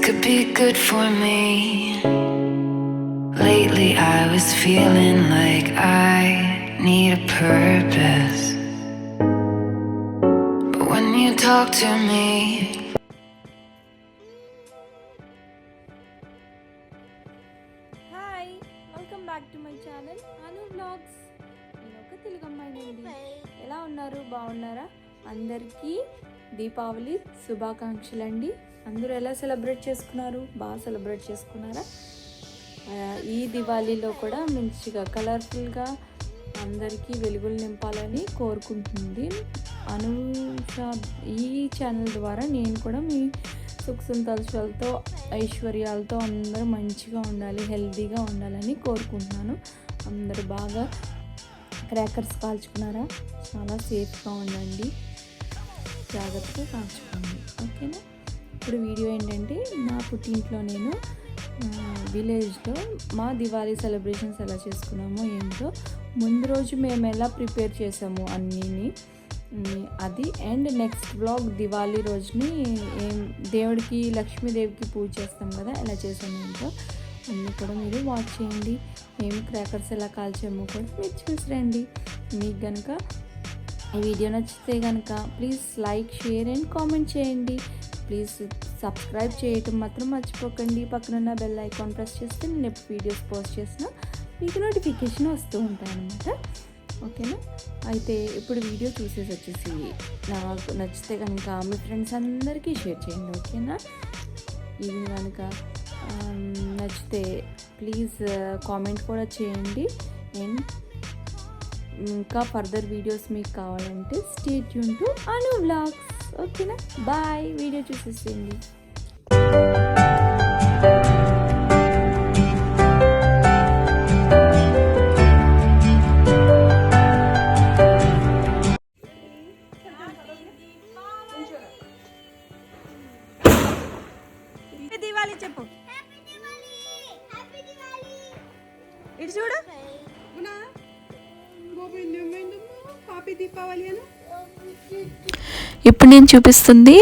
could be good for me. Lately, I was feeling like I need a purpose. But when you talk to me, hi welcome back to my channel Anu blogs నేను ఒక తెలుగు అమ్మాయినండి ఎలా ఉన్నారు బాగున్నారా అందరికీ దీపావళి శుభాకాంక్షలు అండి అందరూ ఎలా సెలబ్రేట్ చేసుకున్నారు? బాగా సెలబ్రేట్ చేసుకున్నారా? ఈ దివాళీలో కూడా మంచిగా కలర్ఫుల్గా అందరికీ వెలుగులు నింపాలని కోరుకుంటుంది. అనూష ఈ ఛానల్ ద్వారా నేను కూడా మీ సుఖ సంతోషాలతో ఐశ్వర్యాలతో అందరూ మంచిగా ఉండాలి హెల్తీగా ఉండాలని కోరుకుంటున్నాను. అందరూ బాగా క్రాకర్స్ కాల్చుకున్నారా? చాలా సేఫ్గా ఉండండి. జాగ్రత్తగా కాల్చుకోండి. ఓకేనా? ఇప్పుడు వీడియో ఏంటంటే నా పుట్టింట్లో నేను విలేజ్లో మా దివాళీ సెలబ్రేషన్స్ ఎలా చేసుకున్నామో ఏంటో ముందు రోజు మేము ఎలా ప్రిపేర్ చేసాము అన్నీని అది అండ్ నెక్స్ట్ బ్లాగ్ దివాళీ రోజుని ఏం దేవుడికి లక్ష్మీదేవికి పూజ చేస్తాం కదా ఎలా చేసాము ఏంటో అన్నీ కూడా మీరు వాచ్ చేయండి. మేము క్రాకర్స్ ఎలా కాల్చామో కూడా మీరు చూసి రండి మీకు కనుక ఈ వీడియో నచ్చితే కనుక please like share and comment చేయండి. ప్లీజ్ సబ్స్క్రైబ్ చేయటం మాత్రం మర్చిపోకండి. పక్కనున్న బెల్ ఐకాన్ ప్రెస్ చేస్తే నేను ఎప్పుడు వీడియోస్ పోస్ట్ చేసినా మీకు నోటిఫికేషన్ వస్తూ ఉంటాయన్నమాట ఓకేనా అయితే ఇప్పుడు వీడియో చూసేసి వచ్చేసి నాకు నచ్చితే కనుక మీ ఫ్రెండ్స్ అందరికీ షేర్ చేయండి. ఓకేనా ఇది కనుక um, నచ్చితే ప్లీజ్ కామెంట్ uh, కూడా చేయండి. అండ్ ఇంకా ఫర్దర్ వీడియోస్ మీకు కావాలంటే stay tune to Anu blogs ఓకేనా? బాయ్. వీడియో చూసేసేయండి. దివాళీ చెప్పు. ఇటు చూడు. హ్యాపీ దీపావళి అను. ఇప్పుడు నేను చూపిస్తుంది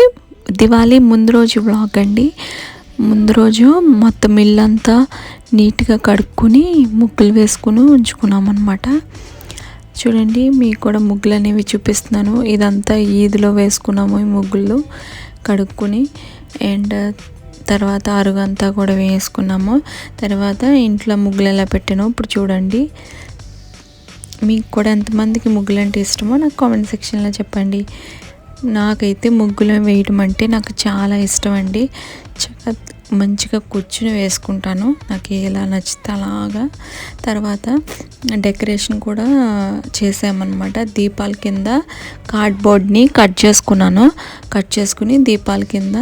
దివాళీ ముందు రోజు వ్లాగ్ అండి. ముందు రోజు మొత్తం ఇల్లంతా నీట్గా కడుక్కుని ముగ్గులు వేసుకుని ఉంచుకున్నాం అనమాట చూడండి మీకు కూడా ముగ్గులు అనేవి చూపిస్తున్నాను. ఇదంతా ఈద్లో వేసుకున్నాము ఈ ముగ్గులు కడుక్కుని. అండ్ తర్వాత అరుగంతా కూడా వేసుకున్నాము. తర్వాత ఇంట్లో ముగ్గులు ఎలా పెట్టాను ఇప్పుడు చూడండి. మీకు కూడా ఎంతమందికి ముగ్గులు అంటే ఇష్టమో నాకు కామెంట్ సెక్షన్లో చెప్పండి. నాకైతే ముగ్గులు వేయడం అంటే నాకు చాలా ఇష్టం అండి. మంచిగా కూర్చుని వేసుకుంటాను. నాకు ఎలా నచ్చితే అలాగా. తర్వాత డెకరేషన్ కూడా చేసామన్నమాట దీపాల కింద కార్డ్బోర్డ్ని కట్ చేసుకున్నాను. కట్ చేసుకుని దీపాల కింద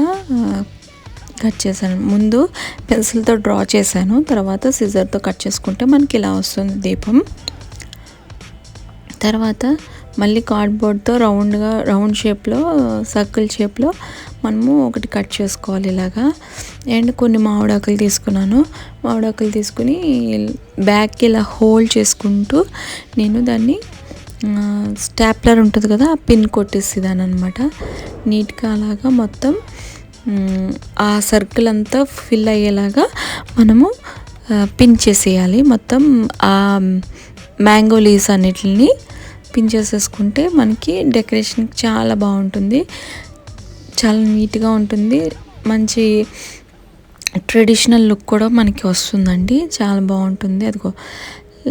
కట్ చేశాను. ముందు పెన్సిల్తో డ్రా చేశాను. తర్వాత సిజర్తో కట్ చేసుకుంటే మనకి ఇలా వస్తుంది దీపం. తర్వాత మళ్ళీ కార్డ్బోర్డ్తో రౌండ్గా రౌండ్ షేప్లో సర్కిల్ షేప్లో మనము ఒకటి కట్ చేసుకోవాలి ఇలాగా. అండ్ కొన్ని మామిడాకులు తీసుకున్నాను. మామిడాకులు తీసుకుని బ్యాక్కి ఇలా హోల్డ్ చేసుకుంటూ నేను దాన్ని స్టాప్లర్ ఉంటుంది కదా ఆ పిన్ కొట్టేసేదాన్ని అనమాట నీట్గా అలాగా మొత్తం ఆ సర్కిల్ అంతా ఫిల్ అయ్యేలాగా మనము పిన్ చేసేయాలి. మొత్తం ఆ మ్యాంగో లీవ్స్ అన్నిటిని పిన్ చేసేసుకుంటే మనకి డెకరేషన్ చాలా బాగుంటుంది. చాలా నీట్గా ఉంటుంది. మంచి ట్రెడిషనల్ లుక్ కూడా మనకి వస్తుందండి. చాలా బాగుంటుంది. అదిగో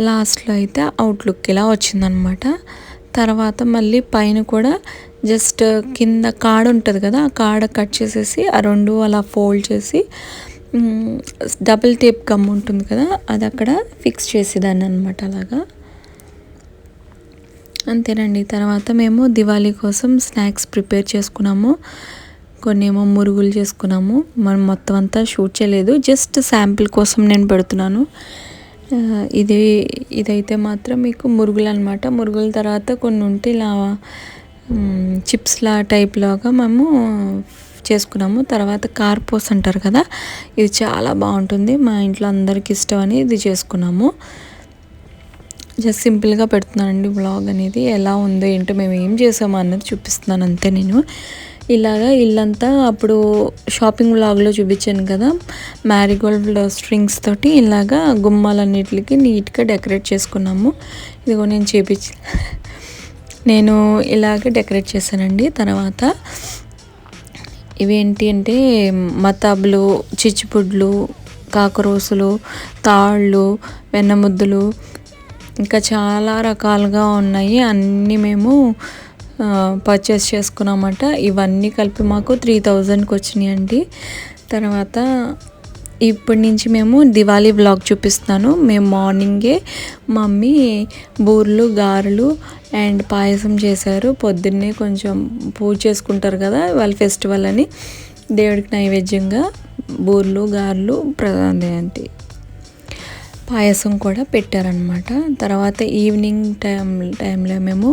లాస్ట్లో అయితే అవుట్ లుక్ ఇలా వచ్చిందనమాట. తర్వాత మళ్ళీ పైన కూడా జస్ట్ కింద కాడ ఉంటుంది కదా ఆ కాడ కట్ చేసేసి ఆ రెండు అలా ఫోల్డ్ చేసి డబుల్ టేప్ గమ్ ఉంటుంది కదా అది అక్కడ ఫిక్స్ చేసేదాన్ని అనమాట అలాగా. అంతేనండి. తర్వాత మేము దివాళీ కోసం స్నాక్స్ ప్రిపేర్ చేసుకున్నాము. కొన్ని ఏమో మురుగులు చేసుకున్నాము. మనం మొత్తం అంతా షూట్ చేయలేదు. జస్ట్ శాంపిల్ కోసం నేను పెడుతున్నాను. ఇది ఇదైతే మాత్రం మీకు మురుగులు అనమాట మురుగుల తర్వాత కొన్ని ఉంటే ఇలా చిప్స్లా టైప్ లాగా మేము చేసుకున్నాము. తర్వాత కార్పోస్ అంటారు కదా ఇది చాలా బాగుంటుంది. మా ఇంట్లో అందరికి ఇష్టం అని ఇది చేసుకున్నాము. జస్ట్ సింపుల్గా పెడుతున్నానండి బ్లాగ్ అనేది. ఎలా ఉందో ఏంటో మేము ఏం చేసామో అన్నది చూపిస్తున్నాను అంతే నేను. ఇలాగా ఇల్లంతా అప్పుడు షాపింగ్ వ్లాగ్లో చూపించాను కదా. మ్యారీగోల్డ్ స్ట్రింగ్స్ తోటి ఇలాగా గుమ్మాలన్నిటికి నీట్గా డెకరేట్ చేసుకున్నాము. ఇదిగో నేను చేపించి నేను ఇలాగే డెకరేట్ చేశానండి. తర్వాత ఇవేంటి అంటే మతాబులు చిచ్చుపుడ్లు కాకరోసులు తాళ్ళు వెన్నముద్దలు ఇంకా చాలా రకాలుగా ఉన్నాయి. అన్నీ మేము పర్చేస్ చేసుకున్నామట. ఇవన్నీ కలిపి మాకు త్రీ థౌజండ్కి వచ్చినాయండి తర్వాత ఇప్పటి నుంచి మేము దివాళీ బ్లాగ్ చూపిస్తాను మేము మార్నింగే మమ్మీ బూర్లు గారెలు అండ్ పాయసం చేశారు. పొద్దున్నే కొంచెం పూజ చేసుకుంటారు కదా వాళ్ళ ఫెస్టివల్ అని. దేవుడికి నైవేద్యంగా బూర్లు గారెలు ప్రధాన పాయసం కూడా పెట్టారనమాట తర్వాత ఈవినింగ్ టైం టైంలో మేము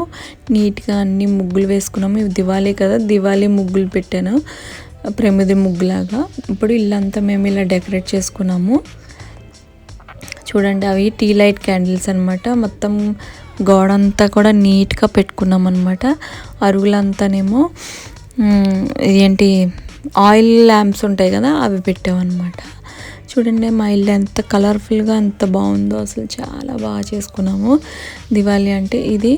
నీట్గా అన్ని ముగ్గులు వేసుకున్నాము. ఇవి దివాళీ కదా దివాళీ ముగ్గులు పెట్టాను. ప్రమిది ముగ్గులాగా. ఇప్పుడు ఇల్లంతా మేము ఇలా డెకరేట్ చేసుకున్నాము. చూడండి అవి టీ లైట్ క్యాండిల్స్ అనమాట మొత్తం గోడ అంతా కూడా నీట్గా పెట్టుకున్నాం అనమాట అరుగులంతానేమో ఏంటి ఆయిల్ ల్యాంప్స్ ఉంటాయి కదా అవి పెట్టామన్నమాట. చూడండి మా ఇల్లు ఎంత కలర్ఫుల్గా ఎంత బాగుందో అసలు చాలా బాగా చేసుకున్నాము. దివాళీ అంటే ఇది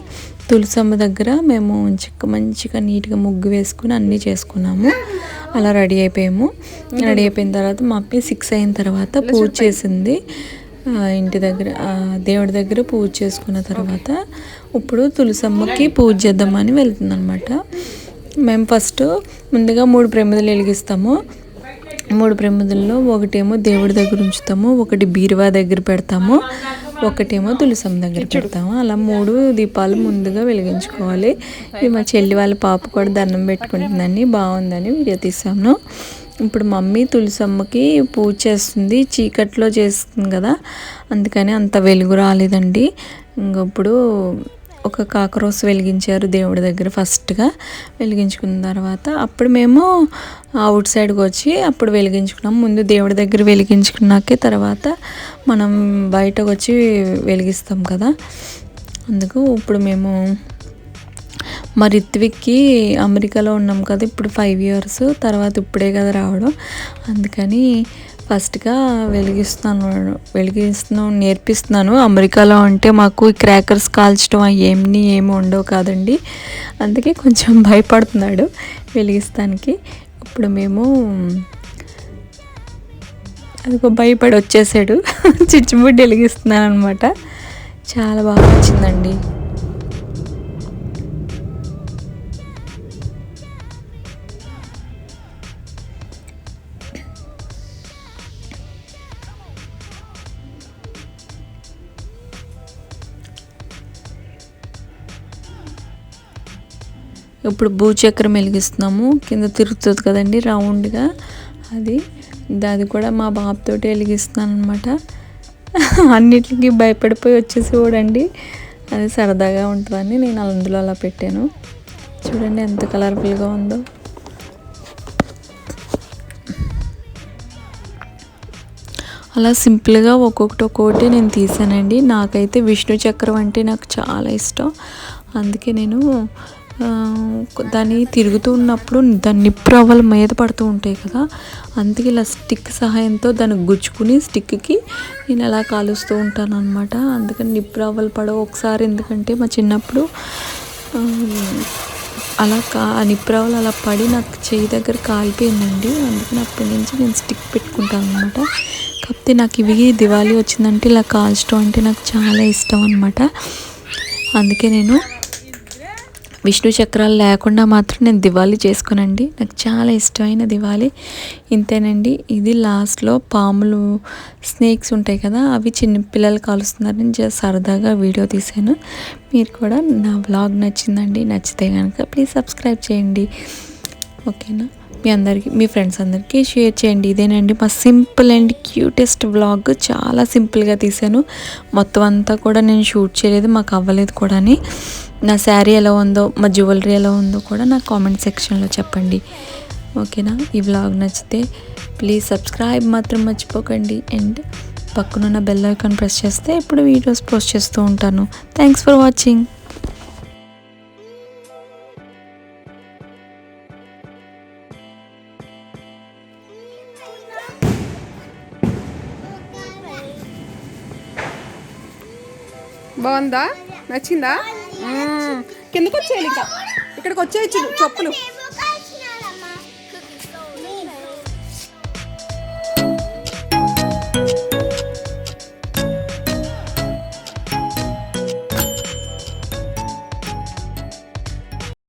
తులసమ్మ దగ్గర మేము మంచిగా మంచిగా నీట్గా ముగ్గు వేసుకుని అన్నీ చేసుకున్నాము. అలా రెడీ అయిపోయాము. రెడీ అయిపోయిన తర్వాత మా అమ్మ సిక్స్ అయిన తర్వాత పూజ చేసింది. ఇంటి దగ్గర దేవుడి దగ్గర పూజ చేసుకున్న తర్వాత ఇప్పుడు తులసమ్మకి పూజ చేద్దామని వెళ్తుందనమాట మేము ఫస్ట్ ముందుగా మూడు ప్రమిదలు వెలిగిస్తాము. మూడు ప్రమిదల్లో ఒకటేమో దేవుడి దగ్గర ఉంచుతాము ఒకటి బీరువా దగ్గర పెడతాము ఒకటేమో తులసమ్మ దగ్గర పెడతాము. అలా మూడు దీపాలు ముందుగా వెలిగించుకోవాలి. ఇది మా చెల్లి వాళ్ళ పాప కూడా దండం పెట్టుకుంటుందని బాగుందని వీడియో తీసాను. ఇప్పుడు మమ్మీ తులసమ్మకి పూజ చేస్తుంది. చీకట్లో చేస్తుంది కదా. అందుకని అంత వెలుగు రాలేదండి. ఇంకప్పుడు ఒక కాకరోస్ వెలిగించారు దేవుడి దగ్గర ఫస్ట్గా. వెలిగించుకున్న తర్వాత అప్పుడు మేము అవుట్ సైడ్కి వచ్చి అప్పుడు వెలిగించుకున్నాం. ముందు దేవుడి దగ్గర వెలిగించుకున్నాకే తర్వాత మనం బయటకు వచ్చి వెలిగిస్తాం కదా. అందుకు ఇప్పుడు మేము మా రిత్విక్కి అమెరికాలో ఉన్నాం కదా ఇప్పుడు ఫైవ్ ఇయర్స్ తర్వాత ఇప్పుడే కదా రావడం. అందుకని ఫస్ట్గా వెలిగిస్తున్నాను వెలిగిస్తున్నాను నేర్పిస్తున్నాను. అమెరికాలో అంటే మాకు క్రాకర్స్ కాల్చడం ఏమి ఏమి ఉండవు కాదండి. అందుకే కొంచెం భయపడుతున్నాడు వెలిగిస్తానికి. ఇప్పుడు మేము అదిగో భయపడి వచ్చేసాడు చిచ్చుబుడ్డి వెలిగిస్తున్నాను అనమాట చాలా బాగా వచ్చిందండి. ఇప్పుడు భూచక్రం వెలిగిస్తున్నాము. కింద తిరుగుతుంది కదండి రౌండ్గా. అది అది కూడా మా బాబుతోటి వెలిగిస్తున్నాను అనమాట అన్నిటికీ భయపడిపోయి వచ్చేసి చూడండి అది సరదాగా ఉంటుందని నేను అందులో అలా పెట్టాను. చూడండి ఎంత కలర్ఫుల్గా ఉందో. అలా సింపుల్గా ఒక్కొక్కటి ఒక్కొక్కటి నేను తీసానండి. నాకైతే విష్ణు చక్రం అంటే నాకు చాలా ఇష్టం. అందుకే నేను దాన్ని తిరుగుతూ ఉన్నప్పుడు దాని నిప్పు రవ్వలు మీద పడుతూ ఉంటాయి కదా అందుకే ఇలా స్టిక్ సహాయంతో దాన్ని గుచ్చుకుని స్టిక్కి నేను అలా కాలుస్తూ ఉంటాను అనమాట అందుకని నిప్పు రవ్వలు పడవు. ఒకసారి ఎందుకంటే మా చిన్నప్పుడు అలా కా ఆ అలా పడి నాకు చేయి దగ్గర కాలిపోయిందండి. అందుకని అప్పటి నుంచి నేను స్టిక్ పెట్టుకుంటాను అనమాట కాకపోతే నాకు ఇవి దివాళీ వచ్చిందంటే ఇలా కాల్చడం అంటే నాకు చాలా ఇష్టం అనమాట అందుకే నేను విష్ణు చక్రాలు లేకుండా మాత్రం నేను దివాళీ చేసుకోనండి. నాకు చాలా ఇష్టమైన దివాళీ. ఇంతేనండి. ఇది లాస్ట్లో పాములు స్నేక్స్ ఉంటాయి కదా అవి చిన్న పిల్లలు కాలుస్తున్నారు నేను జస్ట్ సరదాగా వీడియో తీశాను. మీరు కూడా నా బ్లాగ్ నచ్చిందండి నచ్చితే కనుక ప్లీజ్ సబ్స్క్రైబ్ చేయండి. ఓకేనా? మీ అందరికీ మీ ఫ్రెండ్స్ అందరికీ షేర్ చేయండి. ఇదేనండి మా సింపుల్ అండ్ క్యూటెస్ట్ వ్లాగ్. చాలా సింపుల్గా తీశాను. మొత్తం అంతా కూడా నేను షూట్ చేయలేదు మాకు అవ్వలేదు కూడా నా శారీ ఎలా ఉందో మా జ్యువెలరీ ఎలా ఉందో కూడా నా కామెంట్ సెక్షన్లో చెప్పండి. ఓకేనా? ఈ వ్లాగ్ నచ్చితే ప్లీజ్ సబ్స్క్రైబ్ మాత్రం మర్చిపోకండి. అండ్ పక్కనున్న బెల్ ఐకాన్ ప్రెస్ చేస్తే ఇప్పుడు వీడియోస్ పోస్ట్ చేస్తూ ఉంటాను. థ్యాంక్స్ ఫర్ వాచింగ్ బాగుందా? నచ్చిందా? కిందకు వచ్చేయాలి ఇంకా. ఇక్కడికి వచ్చేయచ్చు చెప్పులు.